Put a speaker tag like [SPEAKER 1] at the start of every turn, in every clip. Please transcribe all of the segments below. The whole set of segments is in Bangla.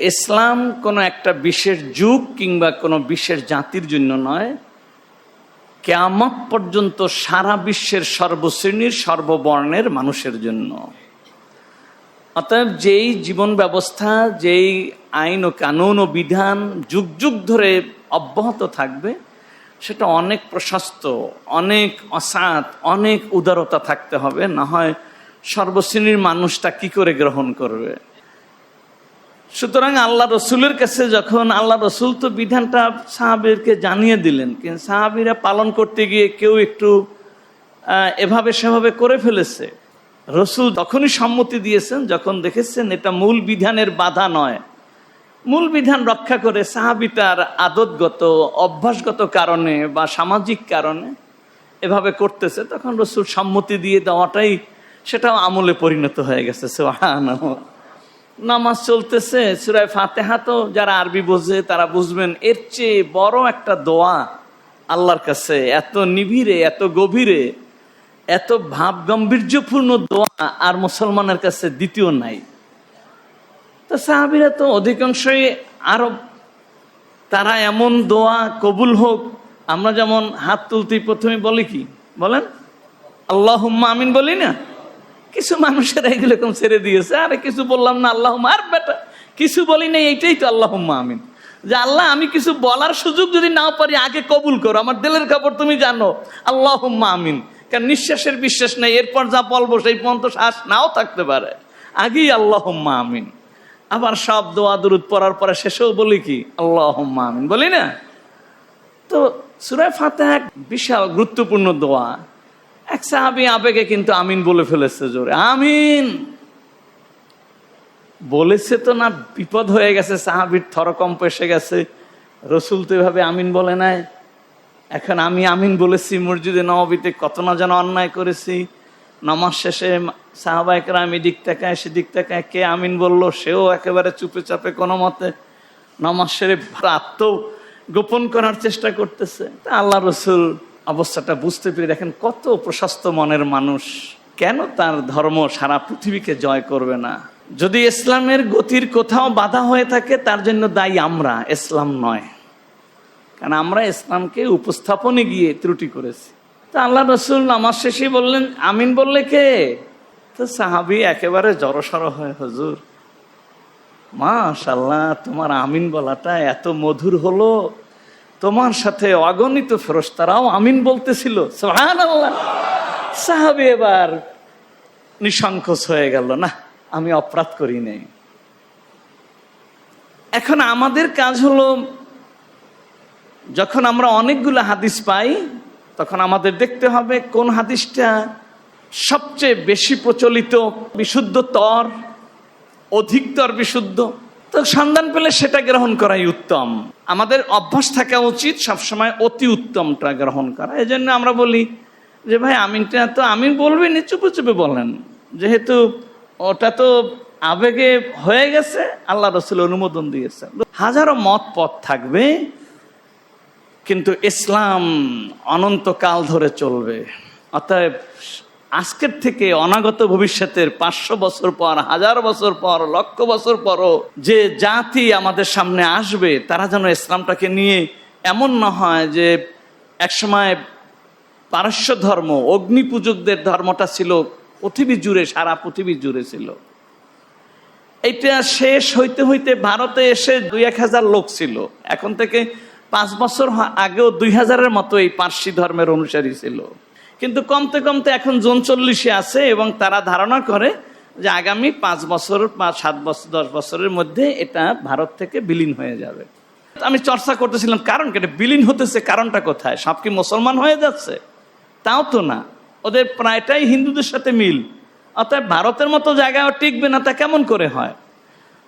[SPEAKER 1] ইসলাম কোনো একটা বিশেষ যুগ কিংবা কোনো বিশেষ জাতির জন্য নয়। কেয়ামত পর্যন্ত সারা বিশ্বের সর্বশ্রেণীর, সর্ববর্ণের মানুষের জন্য। অতএব যেই জীবন ব্যবস্থা, যেই আইন ও কানুন ও বিধান যুগ যুগ ধরে অব্যাহত থাকবে, সেটা অনেক প্রশস্ত, অনেক অসাত, অনেক উদারতা থাকতে হবে। না হয় সর্বশ্রেণীর মানুষটা কি করে গ্রহণ করবে? সুতরাং আল্লাহ রসুলের কাছে যখন আল্লাহ রসুল তো বিধানটা সাহাবিরকে জানিয়ে দিলেন, কিন্তু সাহাবিরা পালন করতে গিয়ে কেউ একটু এভাবে সেভাবে করে ফেলেছে রসুল তখনই সম্মতি দিয়েছেন, যখন দেখেছেন এটা মূল বিধানের বাধা নয় মূল বিধান রক্ষা করে সাহাবি তার আদতগত, অভ্যাসগত কারণে বা সামাজিক কারণে এভাবে করতেছে, তখন রসুল সম্মতি দিয়ে দেওয়াটাই সেটাও আমলে পরিণত হয়ে গেছে, সুবহানাল্লাহ। নামাজ চলতেছে, সুরায় ফাতেহা তো যারা আরবি বোঝে তারা বুঝবেন, এর চেয়ে বড় একটা দোয়া আল্লাহর কাছে, এত নিবিড়ে, এত গভীরে, এত ভাব গাম্ভীর্যপূর্ণ দোয়া আর মুসলমানের কাছে দ্বিতীয় নাই। তো সাহাবিরা তো অধিকাংশই আরও তারা এমন দোয়া কবুল হোক, আমরা যেমন হাত তুলতেই প্রথমে বলি কি? বলেন? আল্লাহ আমিন বলি না? কিছু মানুষের এগুলো এরকম ছেড়ে দিয়েছে। আরে কিছু বললাম না আল্লাহ আর বেটা কিছু বলি না এইটাই তো আল্লাহ আমিন। যে আল্লাহ, আমি কিছু বলার সুযোগ যদি নাও পারি, আগে কবুল করো। আমার দিলের খবর তুমি জানো আল্লাহ আমিন। কারণ নিঃশ্বাসের বিশ্বাস নেই, এরপর যা বলব সেই পর্যন্ত শ্বাস নাও থাকতে পারে। আগেই আল্লাহ আমিন। আবার সব দোয়া দূরত পড়ার পরে শেষেও বলি কি আল্লাহ আমিন। বলি না? তো সুরায় ফাতে এক বিশাল, গুরুত্বপূর্ণ দোয়া। এক সাহাবি আবেগে কিন্তু আমিন বলে ফেলেছে জোরে, আমিন। বলেছে তো না, বিপদ হয়ে গেছে, সাহাবির থরকম্প এসে গেছে। রসুল তো এভাবে আমিন বলে নাই। এখন আমি আমিন বলেছি, মসজিদে নবীতে কত না যেন অন্যায় করেছি। নামাজ শেষে সাহাবাহিকরা আমি দিক তাকায়, সেদিক তাকায়, কে আমিন বলল, সেও একেবারে চুপে চাপে কোনো মতে নামাজ সেরে আত্ম গোপন করার চেষ্টা করতেছে। তা আল্লাহ রসুল অবস্থাটা বুঝতে পেরে দেখেন কত প্রশস্ত মনের মানুষ। কেন তার ধর্ম সারা পৃথিবীকে জয় করবে না? যদি ইসলামের গতির কোথাও বাধা হয়ে থাকে, তার জন্য দায়ী আমরা, ইসলাম নয়। কারণ আমরা ইসলামকে উপস্থাপনে গিয়ে ত্রুটি করেছি। তা আল্লাহ রসুল আমার শেষে বললেন, আমিন বললে কে? তো সাহাবি একেবারে জড়সড় হয়, হজুর মাশাল্লাহ তোমার আমিন বলাটা এত মধুর হলো। তোমার সাথে অগণিত ফেরস্তারাও আমিন বলতেছিল সাহাবি এবার নিঃসংকোচ হয়ে গেল, না, আমি অপরাধ করি নাই। এখন আমাদের কাজ হলো, যখন আমরা অনেকগুলো হাদিস পাই, তখন আমাদের দেখতে হবে কোন হাদিসটা সবচেয়ে বেশি প্রচলিত বিশুদ্ধ তর অধিকতর বিশুদ্ধ। তো সন্ধান পেলে সেটা গ্রহণ করাই উত্তম। আমাদের অভ্যাস থাকা উচিত সবসময় অতি উত্তমটা গ্রহণ করা। এই জন্য আমরা বলি যে, ভাই, আমিনটা তো আমিন বলবেন চুপে চুপে বলেন। যেহেতু ওটা তো আবেগে হয়ে গেছে, আল্লাহ রসুল অনুমোদন দিয়েছে হাজারো মত পথ থাকবে, কিন্তু ইসলাম অনন্তকাল ধরে চলবে। অতএব আজকের থেকে অনাগত ভবিষ্যতের পাঁচশো বছর পর, হাজার বছর পর, লক্ষ বছর পরও যে জাতি আমাদের সামনে আসবে, তারা যেন ইসলামটাকে নিয়ে এমন না হয় যে একসময় পারস্য ধর্ম অগ্নি পূজকদের ধর্মটা ছিল পৃথিবী জুড়ে, সারা পৃথিবী জুড়ে ছিল। এইটা শেষ হইতে হইতে ভারতে এসে দুই এক হাজার লোক ছিল। এখন থেকে পাঁচ বছর আগেও দুই হাজারের মতো এই পার্সি ধর্মের অনুসারী ছিল। কিন্তু কমতে কমতে এখন জন চল্লিশে আছে এবং তারা ধারণা করে যে আগামী পাঁচ বছর বা সাত বছর দশ বছরের মধ্যে এটা ভারত থেকে বিলীন হয়ে যাবে। আমি চর্চা করতেছিলাম কারণ কেটে বিলীন হতেছে কারণটা কোথায়? সব কি মুসলমান হয়ে যাচ্ছে? তাও তো না। ওদের প্রায়টাই হিন্দুদের সাথে মিল। অতএব ভারতের মতো জায়গায় টিকবে না, তা কেমন করে হয়?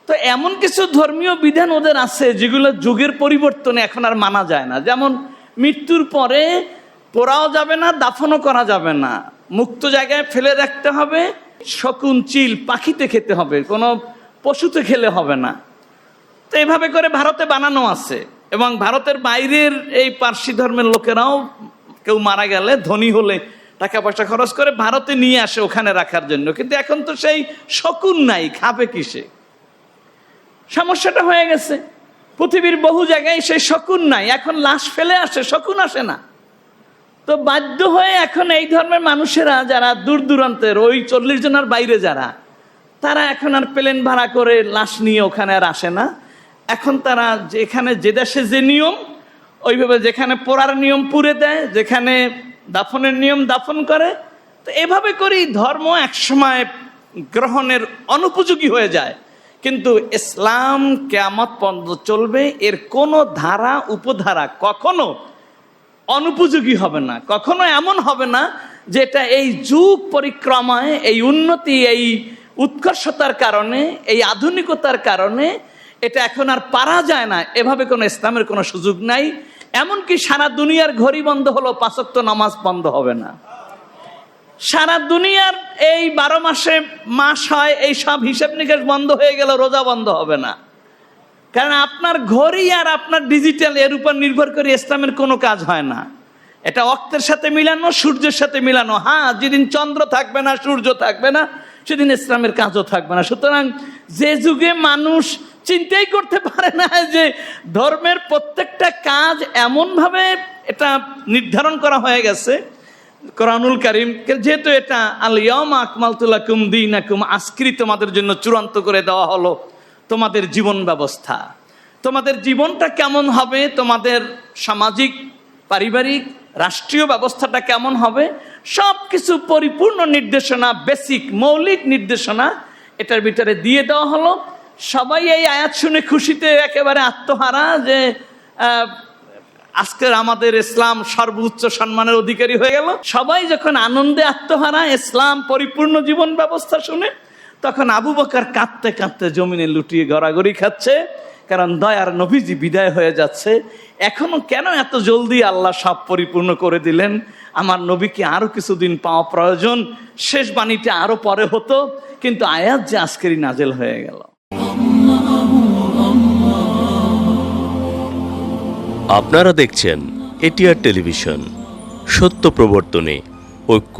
[SPEAKER 1] তো এমন কিছু ধর্মীয় বিধান ওদের আছে যেগুলো যুগের পরিবর্তনে এখন আর মানা যায় না। যেমন মৃত্যুর পরে পোড়াও যাবে না, দাফনও করা যাবে না। মুক্ত জায়গায় ফেলে রাখতে হবে, শকুন, চিল, পাখিতে খেতে হবে, কোনো পশুতে খেলে হবে না। তো এইভাবে করে ভারতে বানানো আছে এবং ভারতের বাইরের এই পার্সি ধর্মের লোকেরাও কেউ মারা গেলে ধনী হলে টাকা পয়সা খরচ করে ভারতে নিয়ে আসে ওখানে রাখার জন্য। কিন্তু এখন তো সেই শকুন নাই, খাবে কিসে? সমস্যাটা হয়ে গেছে। পৃথিবীর বহু জায়গায় সেই শকুন নাই, এখন লাশ ফেলে আসে, শকুন আসে না। তো বাধ্য হয়ে এখন এই ধর্মের মানুষেরা যারা দূর দূরান্তের, ওই চল্লিশ জনের বাইরে যারা, তারা এখন আর প্লেন ভাড়া করে লাশ নিয়ে ওখানে আর আসে না। এখন তারা যেখানে যে দেশে যে নিয়ম, ওইভাবে যেখানে পোড়ার নিয়ম পুড়ে দেয়, যেখানে দাফনের নিয়ম দাফন করে, তো এভাবে করেই ধর্ম একসময় গ্রহণের অনুপযোগী হয়ে যায়। কিন্তু ইসলাম কেয়ামত পর্যন্ত চলবে, এর কোনো ধারা, উপধারা কখনো অনুপযোগী হবে না, কখনো এমন হবে না যে এটা এই যুগ পরিক্রমায়, এই উন্নতি, এই উৎকর্ষতার কারণে, এই আধুনিকতার কারণে এটা এখন আর পারা যায় না। এভাবে কোনো ইসলামের কোনো সুযোগ নাই। এমনকি সারা দুনিয়ার ঘড়ি বন্ধ হলো পাঁচক্ত নামাজ বন্ধ হবে না। সারা দুনিয়ার এই বারো মাসে মাস হয়, এই সব হিসেব নিকেশ বন্ধ হয়ে গেল রোজা বন্ধ হবে না। কারণ আপনার ঘড়ি আর আপনার ডিজিটাল এর উপর নির্ভর করে ইসলামের কোনো কাজ হয় না। এটা অক্তের সাথে মিলানো, সূর্যের সাথে মিলানো। হ্যাঁ যেদিন চন্দ্র থাকবে না, সূর্য থাকবে না, সেদিন ইসলামের কাজও থাকবে না। সুতরাং যে যুগে মানুষ চিন্তাই করতে পারে না যে ধর্মের প্রত্যেকটা কাজ এমনভাবে এটা নির্ধারণ করা হয়ে গেছে। কোরআনুল করিম, যেহেতু এটা আলিয়ম আকমালতুল্লাকুম দিন আকুম তোমাদের জন্য চূড়ান্ত করে দেওয়া হলো। তোমাদের জীবন ব্যবস্থা। তোমাদের জীবনটা কেমন হবে? তোমাদের সামাজিক, পারিবারিক, রাষ্ট্রীয় ব্যবস্থাটা কেমন হবে? সব কিছু পরিপূর্ণ নির্দেশনা বেসিক মৌলিক নির্দেশনা এটার ভিতরে দিয়ে দেওয়া হলো। সবাই এই আয়াত শুনে খুশিতে একেবারে আত্মহারা যে আজকের আমাদের ইসলাম সর্বোচ্চ সম্মানের অধিকারী হয়ে গেল। সবাই যখন আনন্দে আত্মহারা, ইসলাম পরিপূর্ণ জীবন ব্যবস্থা শুনে তখন আবু বকর কাঁদতে কাঁদতে জমিনে লুটিয়ে গড়াগড়ি খাচ্ছে, কারণ দয়ার নবীজি বিদায় হয়ে যাচ্ছে। এখনও কেন এত জলদি আল্লাহ সব পরিপূর্ণ করে দিলেন? আমার নবীকে আরও কিছুদিন পাওয়া প্রয়োজন, শেষ বাণীটা আরও পরে হতো, কিন্তু আয়াত যে আজকেরই নাজেল হয়ে গেল।
[SPEAKER 2] আপনারা দেখছেন এটিআর টেলিভিশন, সত্য প্রবর্তনে ঐক্য।